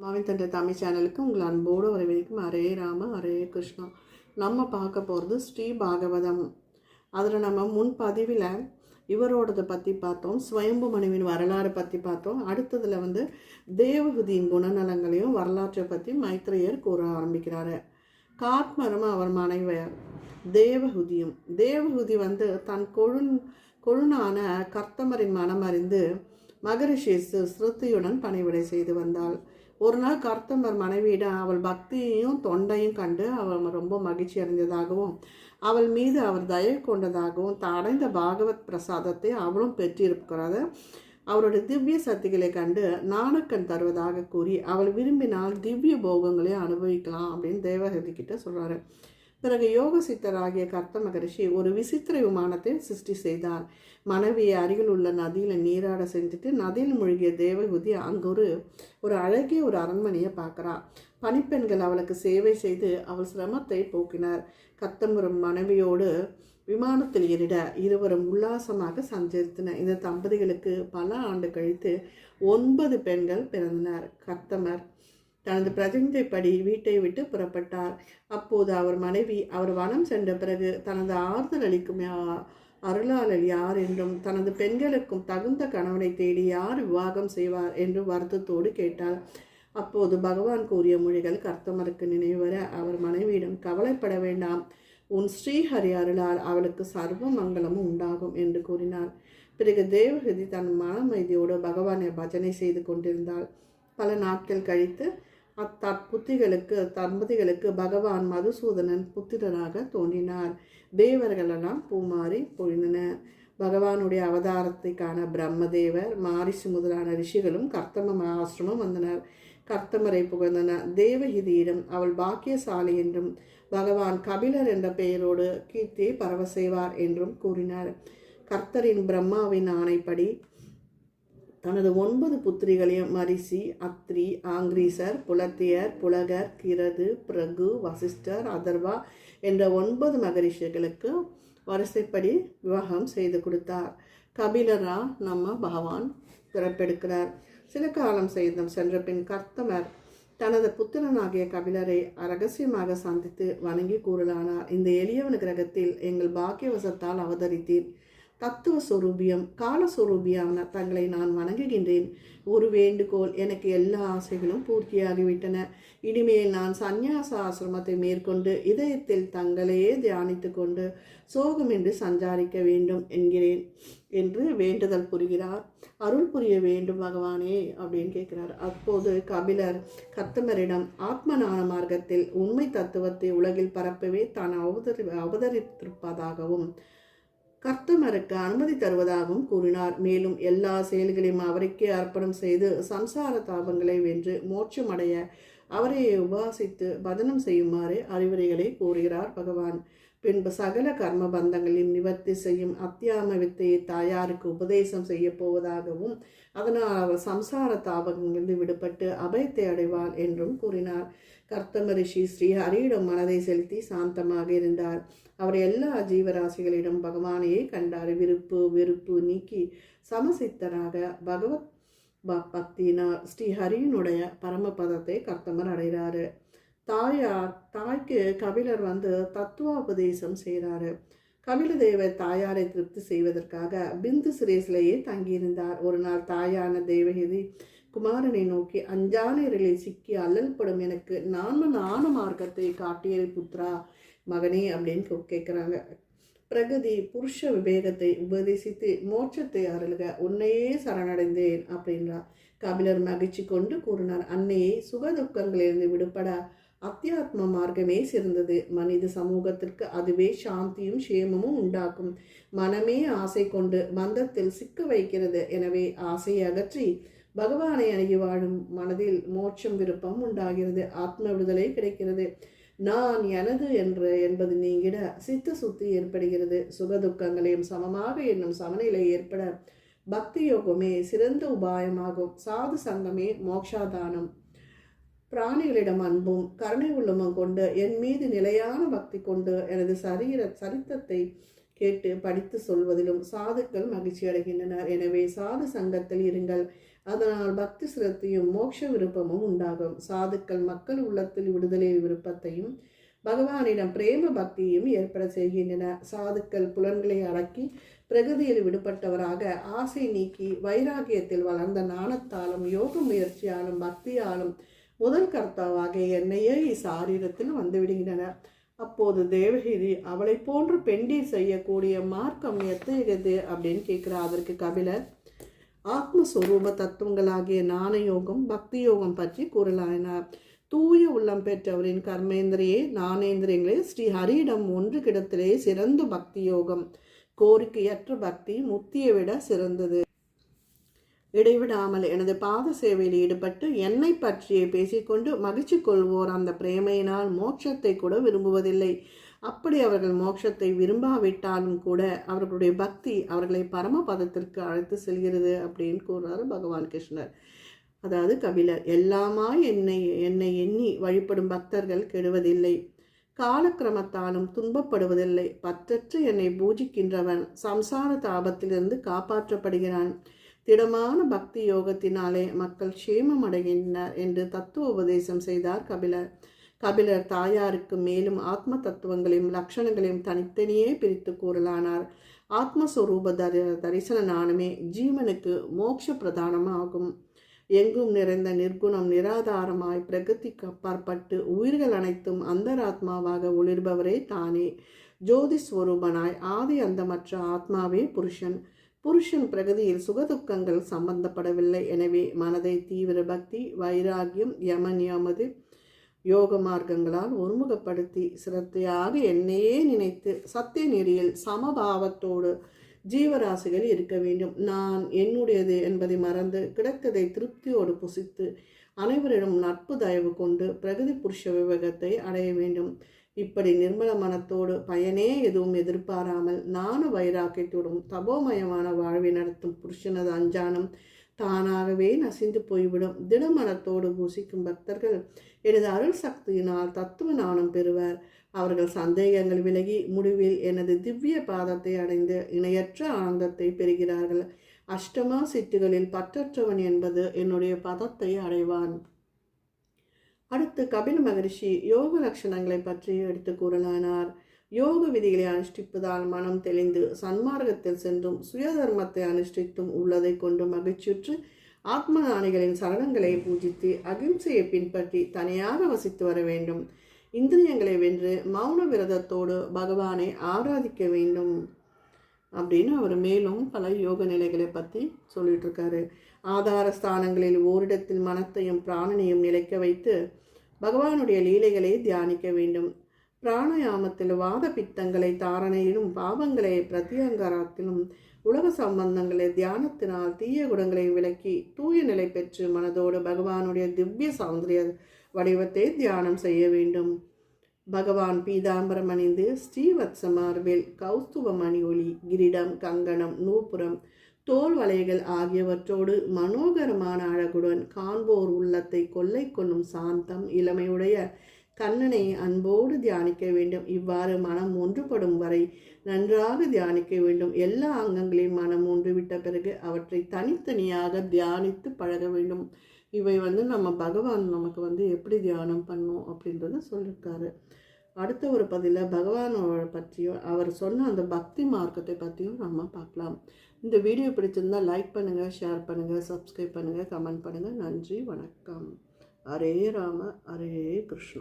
மாவின் தந்தை தமிழ் சேனலுக்கு உங்கள் அன்போடு வரவேற்கும் அரே ராம ஹரே கிருஷ்ணா. நம்ம பார்க்க போகிறது ஸ்ரீ பாகவதம். அதில் நம்ம முன் பதிவில் இவரோடதை பற்றி பார்த்தோம் ஸ்வயம்பு மனுவின் வரலாறு பற்றி பார்த்தோம். அடுத்ததில் வந்து தேவகுதியின் குணநலங்களையும் வரலாற்றை பற்றி மைத்ரேயர் கூற ஆரம்பிக்கிறாரு. காத்மரம் அவர் மனைவியர் தேவகுதியும். தேவகுதி வந்து தன் கொழுன் கொழுனான கர்த்தமரின் மனம் அறிந்து மகரிஷி சு- ஸ்ருதியுடன் பணிவிடை செய்து வந்தாள். ஒரு நாள் கர்த்தமர் மனைவியிடம் அவள் பக்தியையும் தொண்டையும் கண்டு அவள் ரொம்ப மகிழ்ச்சி அடைந்ததாகவும் அவள் மீது அவர் தயவு கொண்டதாகவும் தான் அடைந்த பாகவத் பிரசாதத்தை அவளும் பெற்றிருக்கிறாத. அவருடைய திவ்ய சக்திகளை கண்டு நாணக்கண் தருவதாக கூறி அவள் விரும்பினால் திவ்ய போகங்களை அனுபவிக்கலாம் அப்படின்னு தேவகதி கிட்ட சொல்கிறாரு பிறகு யோக சித்தராகிய கர்த்த மகரிஷி ஒரு விசித்திர விமானத்தை சிருஷ்டி செய்தார். மனைவியை அருகில் உள்ள நதியில் நீராட செஞ்சுட்டு நதியில் மூழ்கிய தேவகுதி அங்கு ஒரு ஒரு அழகிய ஒரு அரண்மனையை பார்க்குறாள் பணிப்பெண்கள் அவளுக்கு சேவை செய்து அவள் சிரமத்தை போக்கினார். கத்தம்புரம் மனைவியோடு விமானத்தில் ஏறிட இருவரும் உல்லாசமாக சஞ்சரித்தனர். இந்த தம்பதிகளுக்கு பல ஆண்டு கழித்து ஒன்பது பெண்கள் பிறந்தனர். கத்தமர் தனது பிரதிஞ்சைப்படி வீட்டை விட்டு புறப்பட்டார். அப்போது அவர் மனைவி அவர் வனம் சென்ற பிறகு தனது ஆறுதல் அளிக்கும் அருளாளர் யார் என்றும் தனது பெண்களுக்கும் தகுந்த கணவனை தேடி யார் விவாகம் செய்வார் என்று வருத்தத்தோடு கேட்டாள். அப்போது பகவான் கூறிய மொழிகள் கர்த்தமருக்கு நினைவர அவர் மனைவியிடம் கவலைப்பட வேண்டாம். உன் ஸ்ரீஹரி அருளால் அவளுக்கு சர்வ மங்களமும் உண்டாகும் என்று கூறினார். பிறகு தேவகதி தன் மனமைதியோடு பகவானை பஜனை செய்து கொண்டிருந்தாள். பல நாட்கள் கழித்து அத்தற்புத்திகளுக்கு தம்பதிகளுக்கு பகவான் மதுசூதனன் புத்திரனாக தோன்றினார். தேவர்களெல்லாம் பூமாறி பொழிந்தனர் பகவானுடைய அவதாரத்தை காண பிரம்மதேவர் மாரிசு முதலான ரிஷிகளும் கர்த்தம ஆசிரமம் வந்தனர். கர்த்தமரை புகழ்ந்தனர் தேவகிதியிடம் அவள் பாக்கியசாலி என்றும் பகவான் கபிலர் என்ற பெயரோடு கீர்த்தியை பரவ செய்வார் என்றும் கூறினார். கர்த்தரின் பிரம்மாவின் ஆணைப்படி தனது ஒன்பது புத்திரிகளையும் மரிசி அத்ரி ஆங்கிரீசர் புலத்தியர் புலகர் கிரது பிரகு வசிஷ்டர் அதர்வா என்ற ஒன்பது மகரிஷிகளுக்கு வரிசைப்படி விவாகம் செய்து கொடுத்தார். கபிலரா நம்ம பகவான் பிறப்பெடுக்கிறார். சில காலம் செய்தும் சென்ற பின் கர்த்தமர் தனது புத்திரனாகிய கபிலரை ரகசியமாக சந்தித்து வணங்கி கூறலானார். இந்த எளியவன் கிரகத்தில் எங்கள் பாக்கியவசத்தால் அவதரித்தீர். தத்துவ சொரூபியம் காலஸ்வரூபியான தங்களை நான் வணங்குகின்றேன். ஒரு வேண்டுகோள் எனக்கு எல்லா ஆசைகளும் பூர்த்தியாகிவிட்டன. இனிமேல் நான் சந்நியாச ஆசிரமத்தை மேற்கொண்டு இதயத்தில் தங்களையே தியானித்து கொண்டு சோகமின்றி சஞ்சாரிக்க வேண்டும் என்கிறேன் என்று வேண்டுதல் புரிகிறார். அருள் புரிய வேண்டும் பகவானே அப்படின்னு கேட்கிறார். அப்போது கபிலர் கத்தமரிடம் ஆத்மநான மார்க்கத்தில் உண்மை தத்துவத்தை உலகில் பரப்பவே தான் அவதரி அவதரித்திருப்பதாகவும் கர்த்தமருக்கு அனுமதி தருவதாகவும் கூறினார். மேலும் எல்லா செயல்களையும் அவருக்கே அர்ப்பணம் செய்து சம்சார தாபங்களை வென்று மோட்சமடைய அவரை உபாசித்து பதனம் செய்யுமாறு அறிவுரைகளை கூறுகிறார் பகவான். பின்பு சகல கர்ம பந்தங்களையும் நிவர்த்தி செய்யும் அத்தியாம வித்தையை தாயாருக்கு உபதேசம் செய்ய போவதாகவும் அதனால் அவர் சம்சார தாபங்களிலிருந்து விடுபட்டு அபயத்தை அடைவார் என்றும் கூறினார். கர்த்தம ரிஷி ஸ்ரீஹரியிடம் மனதை செலுத்தி சாந்தமாக இருந்தார். அவர் எல்லா ஜீவராசிகளிடம் பகவானையே கண்டார். விருப்பு வெறுப்பு நீக்கி சமசித்தராக பகவத் ப- ஸ்ரீஹரியினுடைய ஸ்ரீ ஹரியினுடைய பரமபதத்தை கர்த்தமர் அடைகிறாரு. தாயார் தாய்க்கு கபிலர் வந்து தத்துவோபதேசம் செய்கிறாரு. கபிலதேவர் தாயாரை திருப்தி செய்வதற்காக பிந்து சிரேசிலேயே தங்கியிருந்தார். ஒரு நாள் தாயான தேவகிதி குமாரனை நோக்கி அஞ்சானிரலை சிக்கி அல்லல்படும் எனக்கு நானும் நான மார்க்கத்தை காட்டியது புத்ரா மகனே அப்படின்னு கேட்குறாங்க பிரகதி புருஷ விவேகத்தை உபதேசித்து மோட்சத்தை அருள்க உன்னையே சரணடைந்தேன் அப்படின்றார் கபிலர் மகிழ்ச்சி கொண்டு கூறினார் அன்னையே சுகதுக்கங்களிலிருந்து விடுபட அத்தியாத்ம மார்க்கமே சிறந்தது. மனித சமூகத்திற்கு அதுவே சாந்தியும் சேமமும் உண்டாக்கும். மனமே ஆசை கொண்டு மந்தத்தில் சிக்க வைக்கிறது. எனவே ஆசையை அகற்றி பகவானை அணுகி வாழும் மனதில் மோட்சம் விருப்பம் உண்டாகிறது. ஆத்ம விடுதலை கிடைக்கிறது. நான் எனது என்று என்பது நீங்கிட சித்த சுத்தி ஏற்படுகிறது. சுகதுக்கங்களையும் சமமாக என்னும் சமநிலை ஏற்பட பக்தி யோகமே சிறந்த உபாயமாகும். சாது சங்கமே மோக்ஷாதானம். பிராணிகளிடம் அன்பும் கருணை உள்ளமும் கொண்டு என் மீது நிலையான பக்தி கொண்டு எனது சரீர சரித்தத்தை கேட்டு படித்து சொல்வதிலும் சாதுக்கள் மகிழ்ச்சி அடைகின்றனர். எனவே சாது சங்கத்தில் இருங்கள். அதனால் பக்தி சிரத்தையும் மோட்ச விருப்பமும் உண்டாகும். சாதுக்கள் மக்கள் உள்ளத்தில் விடுதலை விருப்பத்தையும் பகவானிடம் பிரேம பக்தியும் ஏற்பட செய்கின்றன. சாதுக்கள் புலன்களை அடக்கி பிரகதியில் விடுபட்டவராக ஆசை நீக்கி வைராகியத்தில் வளர்ந்த நாணத்தாலும் யோக முயற்சியாலும் பக்தியாலும் முதல் கர்த்தாவாக என்னையே இசாரீரத்தில் வந்துவிடுகின்றனர் அப்போது தேவகிரி அவளை போன்று பெண்டீர் செய்யக்கூடிய மார்க்கம் எத்தகையது? அப்படின்னு கேட்குறா அதற்கு கபிலர் ஆத்மஸ்வரூப தத்துவங்களாகிய ஞானயோகம் பக்தி யோகம் பற்றி கூறலாயினார். தூய உள்ளம் பெற்றவரின் கர்மேந்திரியே ஞானேந்திரியங்களே ஸ்ரீ ஹரியிடம் ஒன்று கிடத்திலே சிறந்த பக்தி யோகம் கோரிக்கையற்ற பக்தி முத்தியை விட சிறந்தது. இடைவிடாமல் எனது பாத சேவையில் ஈடுபட்டு என்னை பற்றியே பேசிக்கொண்டு மகிழ்ச்சி கொள்வோர் அந்த பிரேமையினால் மோட்சத்தை கூட விரும்புவதில்லை. அப்படி அவர்கள் மோட்சத்தை விரும்பாவிட்டாலும் கூட அவர்களுடைய பக்தி அவர்களை பரமபதத்திற்கு அழைத்து செல்கிறது அப்படின்னு கூறுறாரு பகவான் கிருஷ்ணர். அதாவது கபிலர் எல்லாமா என்னை என்னை எண்ணி வழிபடும் பக்தர்கள் கெடுவதில்லை. காலக்கிரமத்தாலும் துன்பப்படுவதில்லை. பற்றற்று என்னை பூஜிக்கின்றவன் சம்சார தாபத்திலிருந்து காப்பாற்றப்படுகிறான். திடமான பக்தி யோகத்தினாலே மக்கள் க்ஷேமம் அடைகின்றனர் என்று தத்துவ உபதேசம் செய்தார் கபிலர். கபிலர் தாயாருக்கு மேலும் ஆத்ம தத்துவங்களையும் லட்சணங்களையும் தனித்தனியே பிரித்து கூறலானார். ஆத்மஸ்வரூப தரி தரிசன ஞானமே ஜீவனுக்கு மோட்ச பிரதானமாகும் எங்கும் நிறைந்த நிர்குணம் நிராதாரமாய் பிரகதிக்கு அப்பாற்பட்டு உயிர்கள் அனைத்தும் அந்தராத்மாவாக ஒளிர்பவரே தானே. ஜோதி ஸ்வரூபனாய் ஆதி அந்தமற்ற ஆத்மாவே புருஷன். புருஷன் பிரகதியில் சுகதுக்கங்கள் சம்பந்தப்படவில்லை. எனவே மனதை தீவிர பக்தி வைராகியம் யமன் யமது யோக மார்க்கங்களால் ஒருமுகப்படுத்தி சிரத்தையாக என்னையே நினைத்து சத்திய நெறியில் சமபாவத்தோடு ஜீவராசிகள் இருக்க வேண்டும். நான் என்னுடையது என்பதை மறந்து கிடைத்ததை திருப்தியோடு புசித்து அனைவரிடம் நட்பு தயவு கொண்டு பிரகதி புருஷ விவேகத்தை அடைய வேண்டும். இப்படி நிர்மல மனத்தோடு பயனே எதுவும் எதிர்பாராமல் நாண வைராக்கியத்தோடும் தபோமயமான வாழ்வை நடத்தும் புருஷனது அஞ்சானம் தானாகவே நசிந்து போய்விடும். திடமனத்தோடு பூசிக்கும் பக்தர்கள் எனது அருள் சக்தியினால் தத்துவ நாணம் பெறுவர். அவர்கள் சந்தேகங்கள் விலகி முடிவில் எனது திவ்ய பாதத்தை அடைந்து இணையற்ற ஆனந்தத்தை பெறுகிறார்கள். அஷ்டமா சிட்டுகளில் பற்றற்றவன் என்பது என்னுடைய பதத்தை அடைவான். அடுத்து கபில் மகரிஷி யோக லட்சணங்களை பற்றி எடுத்து கூறலானார் யோக விதிகளை அனுஷ்டிப்பதால் மனம் தெளிந்து சன்மார்க்கத்தில் சென்றும் சுயதர்மத்தை அனுஷ்டித்தும் உள்ளதை கொண்டு மகிழ்ச்சியுற்று ஆத்ம ஞானிகளின் சரணங்களை பூஜித்து அகிம்சையை பின்பற்றி தனியாக வசித்து வர வேண்டும். இந்திரியங்களை வென்று மௌன விரதத்தோடு பகவானை ஆராதிக்க வேண்டும் அப்படின்னு அவர் மேலும் பல யோக நிலைகளை பற்றி சொல்லிட்டு இருக்காரு ஆதார ஸ்தானங்களில் ஓரிடத்தில் மனத்தையும் பிராணனையும் நிலைக்க வைத்து பகவானுடைய லீலைகளை தியானிக்க வேண்டும். பிராணயாமத்தில் வாத பித்தங்களை தாரணையிலும் பாவங்களை பிரத்யங்காரத்திலும் உலக சம்பந்தங்களை தியானத்தினால் தீய குணங்களை விலக்கி தூய நிலை பெற்று மனதோடு பகவானுடைய திவ்ய சௌந்தரிய வடிவத்தை தியானம் செய்ய வேண்டும். பகவான் பீதாம்பரம் அணிந்து ஸ்ரீவத்ச மார்பில் கௌஸ்துவ மணி ஒளி கிரீடம் கங்கணம் நூப்புரம் தோல் வலைகள் ஆகியவற்றோடு மனோகரமான அழகுடன் காண்போர் உள்ளத்தை கொள்ளை கொள்ளும் சாந்தம் இளமையுடைய கண்ணனை அன்போடு தியானிக்க வேண்டும். இவ்வாறு மனம் ஒன்றுபடும் வரை நன்றாக தியானிக்க வேண்டும். எல்லா அங்கங்களையும் மனம் ஒன்றுவிட்ட பிறகு அவற்றை தனித்தனியாக தியானித்து பழக வேண்டும். இவை வந்து நம்ம பகவான் நமக்கு வந்து எப்படி தியானம் பண்ணும் அப்படின்றத சொல்லியிருக்காரு அடுத்த ஒரு பதில பகவானோட பற்றியும் அவர் சொன்ன அந்த பக்தி மார்க்கத்தை பற்றியும் நம்ம பார்க்கலாம். இந்த வீடியோ பிடிச்சிருந்தால் லைக் பண்ணுங்கள் ஷேர் பண்ணுங்கள் சப்ஸ்கிரைப் பண்ணுங்கள் கமெண்ட் பண்ணுங்கள் நன்றி வணக்கம். ஹரே ராம ஹரே கிருஷ்ணா.